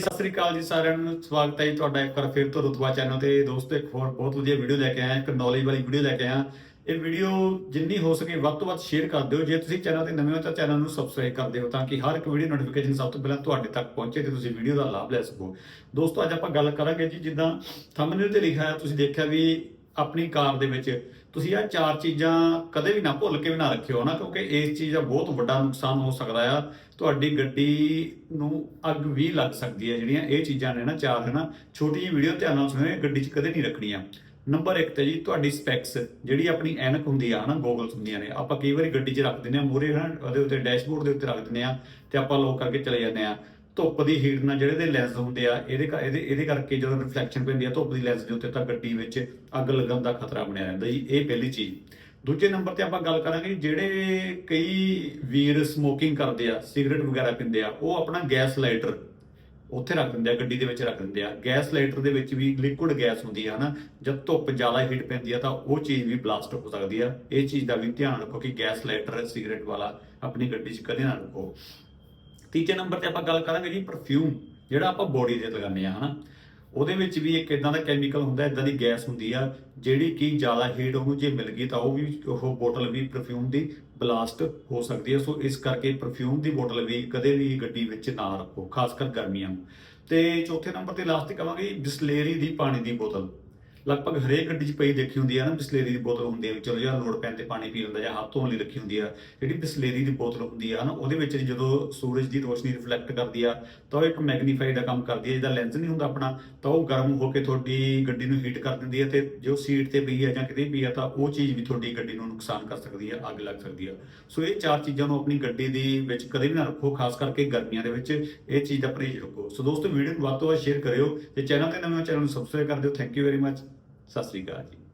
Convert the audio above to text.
ਸਤਿ ਸ੍ਰੀ ਅਕਾਲ ਜੀ ਸਾਰਿਆਂ ਨੂੰ। ਸਵਾਗਤ ਹੈ ਜੀ ਤੁਹਾਡਾ ਇੱਕ ਵਾਰ ਫਿਰ ਤੋਂ ਰੁਤਬਾ ਚੈਨਲ ਤੇ। ਦੋਸਤੋ, ਇੱਕ ਹੋਰ ਬਹੁਤ ਵਧੀਆ ਵੀਡੀਓ ਲੈ ਕੇ ਆਇਆ, ਇੱਕ ਨੌਲੇਜ ਵਾਲੀ ਵੀਡੀਓ ਲੈ ਕੇ ਆਇਆ। ਇਹ ਵੀਡੀਓ ਜਿੰਨੀ ਹੋ ਸਕੇ ਵੱਧ ਤੋਂ ਵੱਧ ਸ਼ੇਅਰ ਕਰ ਦਿਓ। ਜੇ ਤੁਸੀਂ ਚੈਨਲ ਤੇ ਨਵੇਂ ਹੋ ਤਾਂ ਚੈਨਲ ਨੂੰ ਸਬਸਕ੍ਰਾਈਬ ਕਰ ਦਿਓ ਤਾਂ ਕਿ ਹਰ ਇੱਕ ਵੀਡੀਓ ਨੋਟੀਫਿਕੇਸ਼ਨ ਸਭ ਤੋਂ ਪਹਿਲਾਂ ਤੁਹਾਡੇ ਤੱਕ ਪਹੁੰਚੇ ਤੇ ਤੁਸੀਂ ਵੀਡੀਓ ਦਾ ਲਾਭ ਲੈ ਸਕੋ। ਦੋਸਤੋ, ਅੱਜ ਆਪਾਂ ਗੱਲ ਕਰਾਂਗੇ ਜੀ, ਜਿੱਦਾਂ ਥੰਬਨੇਲ ਤੇ ਲਿਖਿਆ ਤੁਸੀਂ ਦੇਖਿਆ ਵੀ ਆਪਣੀ ਕਾਰ ਦੇ ਵਿੱਚ, ਤੁਸੀਂ ਇਹ ਚਾਰ ਚੀਜ਼ਾਂ ਕਦੇ ਵੀ ਨਾ ਭੁੱਲ ਕੇ ਵੀ ਨਾ ਰੱਖਿਓ ਨਾ, ਕਿਉਂਕਿ ਇਸ ਚੀਜ਼ ਦਾ ਬਹੁਤ ਵੱਡਾ ਨੁਕਸਾਨ ਹੋ ਸਕਦਾ ਆ। ਤੁਹਾਡੀ ਗੱਡੀ ਨੂੰ ਅੱਗ ਵੀ ਲੱਗ ਸਕਦੀ ਹੈ, ਜਿਹੜੀਆਂ ਇਹ ਚੀਜ਼ਾਂ ਨੇ ਨਾ ਚਾਰ ਨੇ ਨਾ ਛੋਟੀ ਜਿਹੀ ਵੀਡੀਓ ਧਿਆਨ ਨਾਲ ਸੁਣਿਓ ਗੱਡੀ 'ਚ ਕਦੇ ਨਹੀਂ ਰੱਖਣੀਆਂ। ਨੰਬਰ 1 ਤੇ ਜੀ, ਤੁਹਾਡੀ ਸਪੈਕਸ ਜਿਹੜੀ ਆਪਣੀ ਐਨਕ ਹੁੰਦੀ ਆ, ਹਨਾ ਗੋਗਲਸ ਹੁੰਦੀਆਂ ਨੇ, ਆਪਾਂ ਕਈ ਵਾਰੀ ਗੱਡੀ 'ਚ ਰੱਖ ਦਿੰਦੇ ਆ ਮੂਰੇ ਹਨਾ, ਉਹਦੇ ਉੱਤੇ ਡੈਸ਼ਬੋਰਡ ਦੇ ਉੱਤੇ ਰੱਖ ਦਿੰਦੇ ਆ ਤੇ ਆਪਾਂ ਲੋਕ ਕਰਕੇ ਚਲੇ ਜਾਂਦੇ ਆ ਧੁੱਪ ਦੀ ਹੀਟ ਨਾਲ ਜਿਹੜੇ ਦੇ ਲੈਂਸ ਹੁੰਦੇ ਆ, ਇਹਦੇ ਇਹਦੇ ਇਹਦੇ ਕਰਕੇ ਜਦੋਂ ਰਿਫਲੈਕਸ਼ਨ ਪੈਂਦੀ ਆ, ਧੁੱਪ ਦੀ ਲੈਂਸ ਦੇ ਉੱਤੇ ਤਾਂ ਗੱਡੀ ਵਿੱਚ ਅੱਗ ਲੱਗਣ ਦਾ ਖਤਰਾ ਬਣਿਆ ਰਹਿੰਦਾ ਜੀ, ਇਹ ਪਹਿਲੀ ਚੀਜ਼। ਦੂਜੇ ਨੰਬਰ ਤੇ ਆਪਾਂ ਗੱਲ ਕਰਾਂਗੇ, ਜਿਹੜੇ ਕਈ ਵੀਰ ਸਮੋਕਿੰਗ ਕਰਦੇ ਆ ਸਿਗਰਟ ਵਗੈਰਾ ਪੀਂਦੇ ਆ, ਉਹ ਆਪਣਾ ਗੈਸ ਲਾਈਟਰ ਉੱਥੇ ਰੱਖ ਦਿੰਦੇ ਆ, ਗੱਡੀ ਦੇ ਵਿੱਚ ਰੱਖ ਦਿੰਦੇ ਆ। ਗੈਸ ਲਾਈਟਰ ਦੇ ਵਿੱਚ ਵੀ ਲਿਕੁਇਡ ਗੈਸ ਹੁੰਦੀ ਆ, ਹਨਾ? ਜਦ ਧੁੱਪ ਜ਼ਿਆਦਾ ਹੀਟ ਪੈਂਦੀ ਆ ਤਾਂ ਉਹ ਚੀਜ਼ ਵੀ ਬਲਾਸਟ ਹੋ ਸਕਦੀ ਆ। ਇਹ ਚੀਜ਼ ਦਾ ਵੀ ਧਿਆਨ ਰੱਖੋ ਕਿ ਗੈਸ ਲਾਈਟਰ ਸਿਗਰਟ ਵਾਲਾ ਆਪਣੀ ਗੱਡੀ 'ਚ ਕਦੇ ਨਾ ਰੱਖੋ ਤੀਜੇ ਨੰਬਰ ਤੇ ਆਪਾਂ ਗੱਲ ਕਰਾਂਗੇ ਜੀ ਪਰਫਿਊਮ ਜਿਹੜਾ ਆਪਾਂ ਬੋਡੀ ਤੇ ਲਗਾਉਂਦੇ ਆ ਹਨਾ? ਉਹਦੇ ਵਿੱਚ ਵੀ ਇੱਕ ਇਦਾਂ ਦਾ ਕੈਮੀਕਲ ਹੁੰਦਾ ਇਦਾਂ ਦੀ ਗੈਸ ਹੁੰਦੀ ਆ, ਜਿਹੜੀ ਕਿ ਜ਼ਿਆਦਾ ਹੀਟ ਉਹਨੂੰ ਜੇ ਮਿਲ ਗਈ ਤਾਂ ਉਹ ਵੀ, ਉਹ ਬੋਤਲ ਵੀ ਪਰਫਿਊਮ ਦੀ ਬਲਾਸਟ ਹੋ ਸਕਦੀ ਹੈ ਸੋ ਇਸ ਕਰਕੇ ਪਰਫਿਊਮ ਦੀ ਬੋਤਲ ਵੀ ਕਦੇ ਵੀ ਗੱਡੀ ਵਿੱਚ ਨਾ ਰੱਖੋ ਖਾਸ ਕਰ ਗਰਮੀਆਂ ਨੂੰ। ਤੇ ਚੌਥੇ ਨੰਬਰ ਤੇ ਲਾਸਟ ਤੇ ਕਵਾਂਗੇ ਬਿਸਲੇਰੀ ਦੀ ਪਾਣੀ ਦੀ ਬੋਤਲ। ਲਗਭਗ ਹਰੇਕ ਗੱਡੀ 'ਚ ਪਈ ਦੇਖੀ ਹੁੰਦੀ ਆ ਨਾ, ਬਿਸਲੇਰੀ ਦੀ ਬੋਤਲ ਹੁੰਦੀ ਆ, ਵੀ ਚਲੋ ਯਾਰ ਲੋੜ ਪੈਣ ਤੇ ਪਾਣੀ ਪੀ ਲੈਂਦਾ ਜਾਂ ਹੱਥ ਧੋਣ ਲਈ ਰੱਖੀ ਹੁੰਦੀ ਆ। ਜਿਹੜੀ ਬਿਸਲੇਰੀ ਦੀ ਬੋਤਲ ਹੁੰਦੀ ਆ ਨਾ, ਉਹਦੇ ਵਿੱਚ ਜਦੋਂ ਸੂਰਜ ਦੀ ਰੋਸ਼ਨੀ ਰਿਫਲੈਕਟ ਕਰਦੀ ਆ, ਤਾਂ ਉਹ ਇੱਕ ਮੈਗਨੀਫਾਈ ਦਾ ਕੰਮ ਕਰਦੀ ਹੈ ਜਿਹਦਾ ਲੈਂਸ ਨਹੀਂ ਹੁੰਦਾ ਆਪਣਾ, ਤਾਂ ਉਹ ਗਰਮ ਹੋ ਕੇ ਤੁਹਾਡੀ ਗੱਡੀ ਨੂੰ ਹੀਟ ਕਰ ਦਿੰਦੀ ਹੈ ਤੇ ਜੋ ਸੀਟ ਤੇ ਪਈ ਹੈ ਜਾਂ ਕਿਤੇ ਵੀ ਆ, ਤਾਂ ਉਹ ਚੀਜ਼ ਵੀ ਤੁਹਾਡੀ ਗੱਡੀ ਨੂੰ ਨੁਕਸਾਨ ਕਰ ਸਕਦੀ ਹੈ ਅੱਗ ਲੱਗ ਸਕਦੀ ਆ। ਸੋ ਇਹ ਚਾਰ ਚੀਜ਼ਾਂ ਨੂੰ ਆਪਣੀ ਗੱਡੀ ਦੇ ਵਿੱਚ ਕਦੇ ਵੀ ਨਾ ਰੱਖੋ, ਖਾਸ ਕਰਕੇ ਗਰਮੀਆਂ ਦੇ ਵਿੱਚ ਇਹ ਚੀਜ਼ ਦਾ ਪਰਹੇਜ਼ ਰੱਖੋ। ਸੋ ਦੋਸਤੋ, ਵੀਡੀਓ ਨੂੰ ਵੱਧ ਤੋਂ ਵੱਧ ਸ਼ੇਅਰ ਕਰਿਓ ਤੇ ਚੈਨਲ ਤੇ ਨਵੇਂ ਚੈਨਲ ਨੂੰ ਸਬਸਕ੍ਰਾਈਬ ਕਰ ਦਿਓ। Thank you very much Sat Sri ਅਕਾਲ ਜੀ।